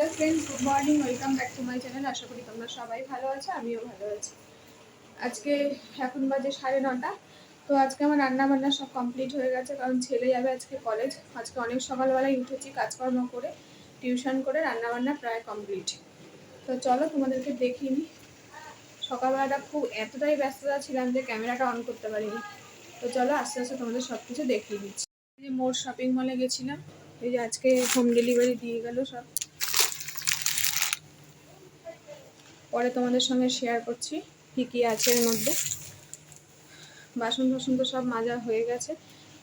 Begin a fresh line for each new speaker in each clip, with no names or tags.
Hello friends good morning welcome back to my channel আশা করি তোমরা সবাই ভালো আছো, আমিও ভালো আছি। আজকে এখন বাজে সাড়ে নটা, তো আজকে আমার রান্না বান্না সব কমপ্লিট হয়ে গেছে, কারণ ছেলে যাবে আজকে কলেজ আজকে অনেক সকালবেলায় উঠেছি কাজকর্ম করে টিউশন করে রান্না বান্না প্রায় কমপ্লিট তো চলো তোমাদেরকে দেখিয়ে নিই সকালবেলাটা খুব এতটাই ব্যস্ততা ছিলাম যে ক্যামেরাটা অন করতে পারিনি। তো চলো আস্তে আস্তে তোমাদের সব কিছু দেখিয়ে দিচ্ছি। যে মোর শপিং মলে গেছিলাম, এই যে আজকে হোম ডেলিভারি দিয়ে গেল সব। পরে তোমাদের সঙ্গে শেয়ার করছি কী কী আছে এর মধ্যে। বাসন টাসন তো সব মাজা হয়ে গেছে।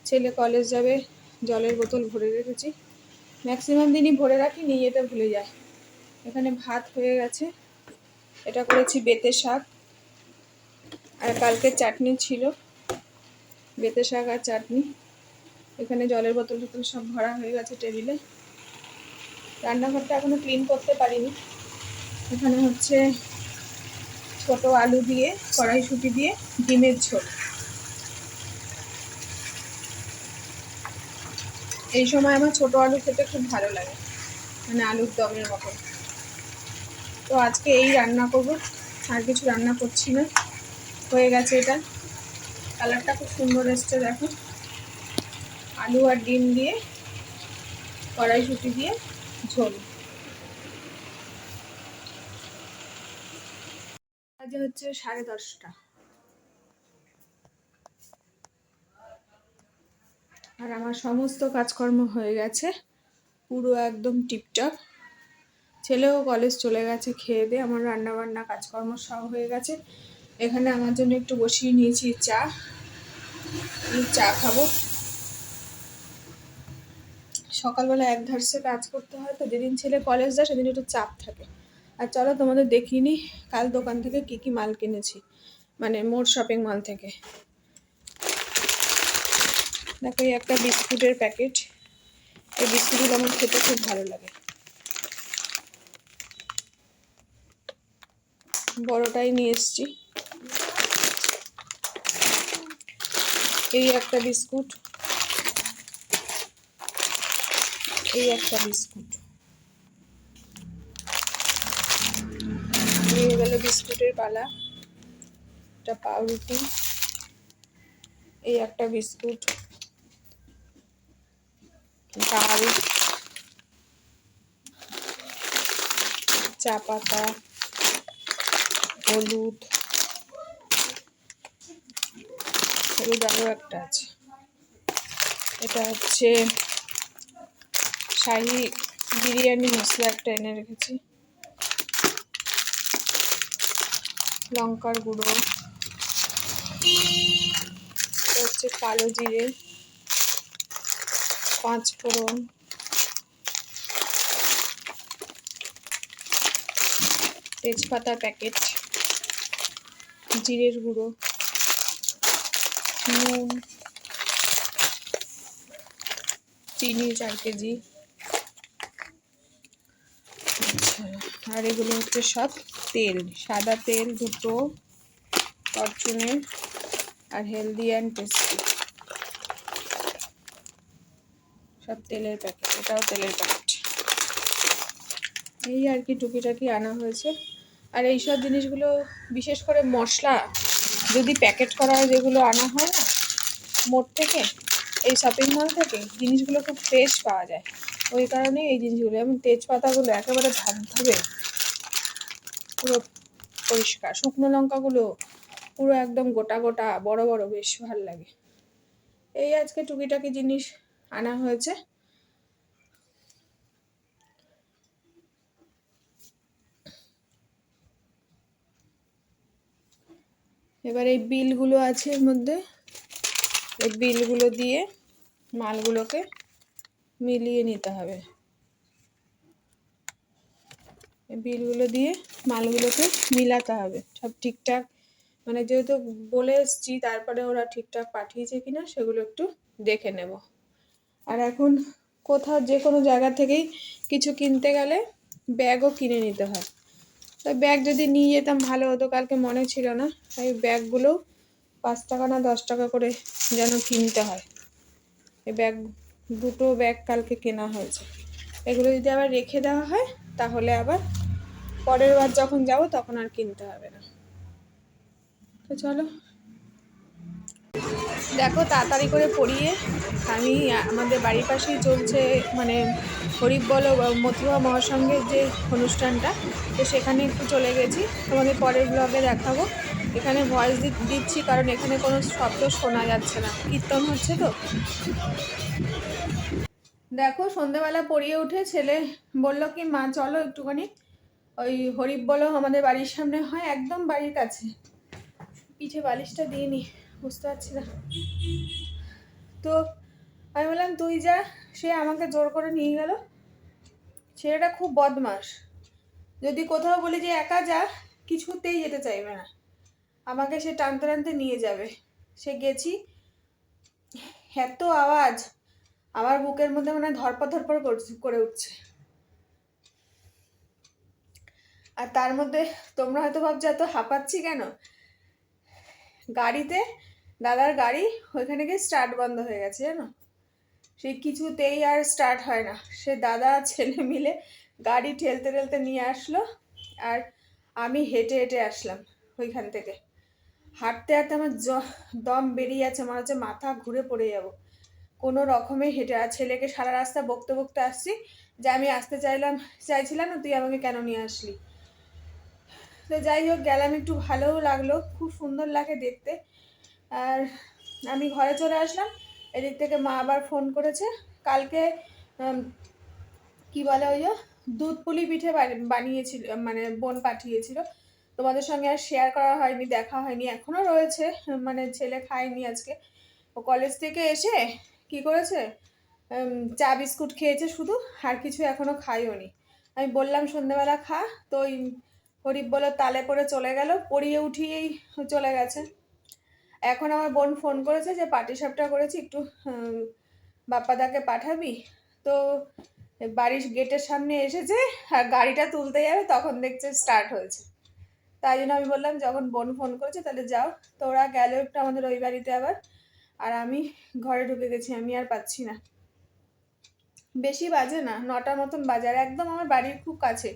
ছেলে কলেজ যাবে, জলের বোতল ভরে রেখেছি। ম্যাক্সিমাম দিনই ভরে রাখি, নিয়ে যেতে ভুলে যায়। এখানে ভাত হয়ে গেছে। এটা করেছি বেতে শাক। আর কালকে চাটনি ছিল। বেতে শাক আর চাটনি। এখানে জলের বোতল টোতল সব ভরা হয়ে গেছে টেবিলে। রান্নাঘরটা এখনও ক্লিন করতে পারিনি। এখানে হচ্ছে ছোট আলু দিয়ে, কড়াইশুটি দিয়ে, ডিমের ঝোল। এই সময় আমার ছোট আলু খেতে খুব ভালো লাগে মানে আলুর দমের মতো। তো আজকে এই রান্না করব, আর কিছু রান্না করছি না। হয়ে গেছে এটা। কালারটা খুব সুন্দর এসছে, দেখো। আলু আর ডিম দিয়ে, কড়াইশুটি দিয়ে, ঝোল। বাজে হচ্ছে সাড়ে দশটা। আর আমার সমস্ত কাজকর্ম হয়ে গেছে, পুরো একদম টিপটপ। ছেলেও কলেজ চলে গেছে, খেয়ে দিয়ে আমার রান্না বান্না কাজকর্ম সব হয়ে গেছে। এখানে আমার জন্য একটু বসিয়ে নিয়েছি চা। চা খাব। সকালবেলা এক ধারসে কাজ করতে হয়, তো যেদিন ছেলে কলেজ যায়, সেদিন একটু চাপ থাকে। আর চলো তোমাদের দেখিয়ে কাল দোকান থেকে কি কি মাল কিনেছি মানে মোর শপিং মল থেকে। দেখো, এই একটা বিস্কুটের প্যাকেট এই বিস্কুটগুলো আমার খেতে খুব ভালো লাগে। বড়টাই নিয়ে এসছি। এই একটা বিস্কুট। এই একটা বিস্কুট। গেল বিস্কুটের পালা, একটা পাউরুটি, এই একটা বিস্কুট, ডাল, চা পাতা, হলুদ হলুদ আরও একটা আছে। এটা হচ্ছে শাহি বিরিয়ানি মশলা একটা এনে রেখেছি। লঙ্কার গুঁড়ো হচ্ছে কালো জিরে, পাঁচ ফোড়ন তেজপাতা প্যাকেট, জিরের গুঁড়ো, নুন, চিনি চার কেজি। আচ্ছা আর এগুলো হচ্ছে সব তেল, সাদা তেল, দুটো ফরচুনের আর হেলদি অ্যান্ড টেস্টি সব তেলের প্যাকেট এটাও তেলের প্যাকেট এই আর কি টুকিটাকি আনা হয়েছে। আর এইসব জিনিসগুলো, বিশেষ করে মশলা, যদি প্যাকেট করা হয় যেগুলো আনা হয় না মোট থেকে, এই শপিং মল থেকে, জিনিসগুলো খুব ফ্রেশ পাওয়া যায়। ওই কারণে এই জিনিসগুলো। যেমন তেজপাতাগুলো একেবারে ধবধবে পুরো পরিষ্কার। শুকনো লঙ্কাগুলো পুরো একদম গোটা গোটা, বড় বড়, বেশ ভালো লাগে। এই আজকে টুকিটাকি জিনিস আনা হয়েছে। এবার এই বিলগুলো আছে এর মধ্যে। এই বিলগুলো দিয়ে মালগুলোকে মিলিয়ে নিতে হবে। বিলগুলো দিয়ে মালগুলোকে মিলাতে হবে। সব ঠিকঠাক মানে যেহেতু বলে এসছি, তারপরে ওরা ঠিকঠাক পাঠিয়েছে কিনা সেগুলো একটু দেখে নেব। আর এখন কোথাও যে কোনো জায়গা থেকেই কিছু কিনতে গেলে ব্যাগও কিনে নিতে হয়। তো ব্যাগ যদি নিয়ে যেতাম ভালো হতো, কালকে মনে ছিল না তাই ব্যাগগুলো পাঁচ টাকা না দশ টাকা করে যেন কিনতে হয়। এই ব্যাগ দুটো ব্যাগ কালকে কেনা হয়েছে। এগুলো যদি আবার রেখে দেওয়া হয়, তাহলে আবার পরের বার যখন যাব, তখন আর কিনতে হবে না। তো চলো। দেখো, তাড়াতাড়ি করে পড়িয়ে আমি, আমাদের বাড়ির পাশেই চলছে মানে হরিপ বল মথুয়া মহাসংঘের যে অনুষ্ঠানটা, তো সেখানে একটু চলে গেছি। তোমাদের পরের ব্লগে দেখাবো। এখানে ভয়েস দিচ্ছি, কারণ এখানে কোনো শব্দ শোনা যাচ্ছে না। কীর্তন হচ্ছে তো? দেখো পড়িয়ে উঠে ছেলে বলল কি, মা, চলো একটুখানি। ওই হরিপ বলো আমাদের বাড়ির সামনে হয়, একদম বাড়ির কাছে। পিঠে বালিশটা দিইনি বুঝতে পারছি না। তো আমি বললাম, তুই যা, সে আমাকে জোর করে নিয়ে গেল। ছেলেটা খুব বদমাস যদি কোথাও বলি যে, একা যা, কিছুতেই যেতে চাইবে না। আমাকে সে টানতে টানতে নিয়ে যাবে। সে গেছি। এত আওয়াজ আমার বুকের মধ্যে মানে ধরপড় করছে- করে উঠছে। আর তার মধ্যে তোমরা হয়তো ভাবছ, এত হাঁপাচ্ছি কেন? গাড়িতে, দাদার গাড়ি ওইখানে গিয়ে স্টার্ট বন্ধ হয়ে গেছে, জানো? সেই কিছুতেই আর স্টার্ট হয় না। সে দাদা ছেলে মিলে গাড়ি ঠেলতে ঠেলতে নিয়ে আসলো আর আমি হেঁটে হেঁটে আসলাম ওইখান থেকে। হাঁটতে হাঁটতে আমার দম বেরিয়ে যাচ্ছে, মনে হচ্ছে মাথা ঘুরে পড়ে যাব। কোনো রকমে হেঁটে আর ছেলেকে সারা রাস্তা বকতে বকতে আসছি, যে আমি আসতে চাইলাম চাইছিলাম না, তুই আমাকে কেন নিয়ে আসলি? তো যাই হোক, গেলাম, একটু ভালোও লাগল, খুব সুন্দর লাগে দেখতে। আর আমি ঘরে চলে আসলাম, এদিক থেকে মা আবার ফোন করেছে। কালকে কি বলে ওই দুধ পুলি পিঠে বানি- বানিয়েছিল মানে বোন পাঠিয়েছিল। তোমাদের সঙ্গে আর শেয়ার করা হয়নি, দেখা হয়নি এখনও রয়েছে। মানে ছেলে খায়নি আজকে। ও কলেজ থেকে এসে কি করেছে? চা বিস্কুট খেয়েছে শুধু, আর কিছু এখনও খাইও নি। আমি বললাম সন্ধ্যেবেলা খা। তো ওই হরিপ বলে তালে করে চলে গেল। পড়িয়ে উঠিয়েই চলে গেছে। এখন আমার বোন ফোন করেছে যে, পাটি সাপটা করেছি, একটু বাপ্পাদাকে পাঠাবি? তো বাড়ির গেটের সামনে এসেছে, আর গাড়িটা তুলতে যাবে, তখন দেখছে স্টার্ট হয়েছে। তাই জন্য আমি বললাম, যখন বোন ফোন করেছে, তাহলে যাও। তো ওরা গেল একটু আমাদের ওই বাড়িতে আবার। আর আমি ঘরে ঢুকে গেছি, আমি আর পাচ্ছি না। বেশি বাজে না, নটার মতন বাজে, আর একদম আমার বাড়ির খুব কাছে।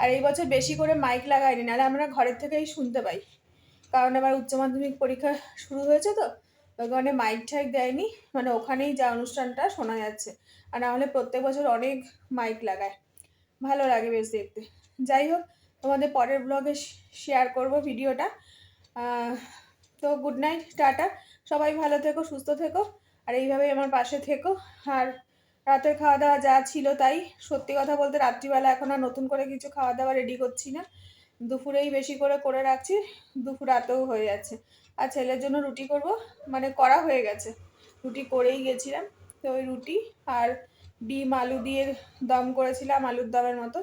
আর এই বছর বেশি করে মাইক লাগাইনি, নাহলে আমরা ঘরের থেকেই শুনতে পাই। কারণ এবার উচ্চ মাধ্যমিক পরীক্ষা শুরু হয়েছে তো কারণে মাইক ঠাইক দেয়নি মানে ওখানেই যা অনুষ্ঠানটা শোনা যাচ্ছে। আর না হলে প্রত্যেক বছর অনেক মাইক লাগায়। ভালো লাগে বেশ দেখতে। যাই হোক, তোমাদের পরের ব্লগে শেয়ার করব ভিডিওটা তো গুড নাইট টাটা। সবাই ভালো থেকো, সুস্থ থেকো, আর এইভাবেই আমার পাশে থেকো। আর রাতের খাওয়া দাওয়া যা ছিল তাই। সত্যি কথা বলতে রাত্রিবেলা এখন আর নতুন করে কিছু খাওয়া দাওয়া রেডি করছি না। দুপুরেই বেশি করে করে রাখছি। দুপুর রাতেও হয়ে যাচ্ছে আর ছেলের জন্য রুটি করব। মানে করা হয়ে গেছে। রুটি করেই গেছিলাম। তো ওই রুটি আর ডিম, আলু দিয়ে দম করেছিলাম আলুর দমের মতো।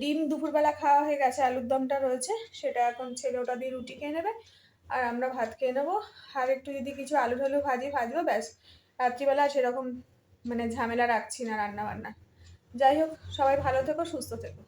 ডিম দুপুরবেলা খাওয়া হয়ে গেছে। আলুর দমটা রয়েছে। সেটা এখন ছেলে ওটা দিয়ে রুটি খেয়ে নেবে। আর আমরা ভাত খেয়ে নেব। আর একটু যদি কিছু আলু ঢালু ভাজি, ভাজবো, ব্যাস। রাত্রিবেলা সেরকম মানে ঝামেলা রাখছি না রান্না বান্না যাই হোক, সবাই ভালো থেকো, সুস্থ থেকো।